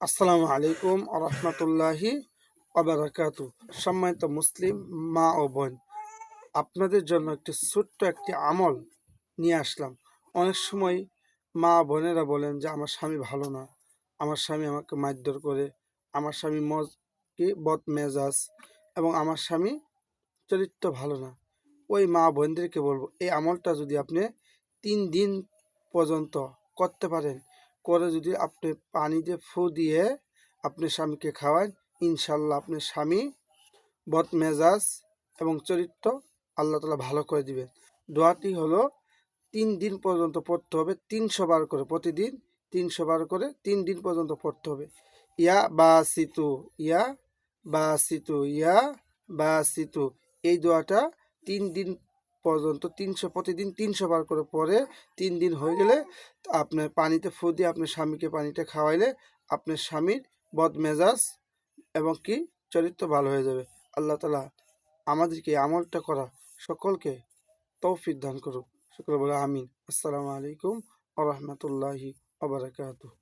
আসসালামু আলাইকুম রহমতুল্লাহি অবরাকাতু সম্মানিত মুসলিম মা ও বোন, আপনাদের জন্য একটি ছোট্ট একটি আমল নিয়ে আসলাম। অনেক সময় মা বোনেরা বলেন যে, আমার স্বামী ভালো না। আমার স্বামী আমাকে মারধর করে। আমার স্বামী মজ কি বদ মেজাজ এবং আমার স্বামী চরিত্র ভালো না। ওই মা বোনদেরকে বলব, এই আমলটা যদি আপনি তিন দিন পর্যন্ত করতে পারেন করে যদি আপনি পানি দিয়ে ফু দিয়ে আপনি স্বামীকে খাওয়ান, ইনশাল্লাহ আপনার স্বামী বদ মেজাজ এবং চরিত্র আল্লাহ তালা ভালো করে দিবেন। দোয়াটি হলো তিন দিন পর্যন্ত পড়তে হবে, তিনশো বার করে প্রতিদিন তিনশো বার করে তিন দিন পর্যন্ত পড়তে হবে। ইয়া বা সিতু ইয়া বা সিতু ইয়া বা সিতু এই দোয়াটা তিন দিন পর্যন্ত তিনশো, প্রতিদিন তিনশো বার করে পরে তিন দিন হয়ে গেলে আপনার পানিতে ফু দিয়ে আপনার স্বামীকে পানিটা খাওয়াইলে আপনার স্বামীর বদমেজাজ এবং কি চরিত্র ভালো হয়ে যাবে। আল্লাহ তালা আমাদেরকে আমলটা করা সকলকে তৌফিক দান করুক। বলে আমিন। আসসালামু আলাইকুম আ রহমতুল্লাহি আবরাকাতুহ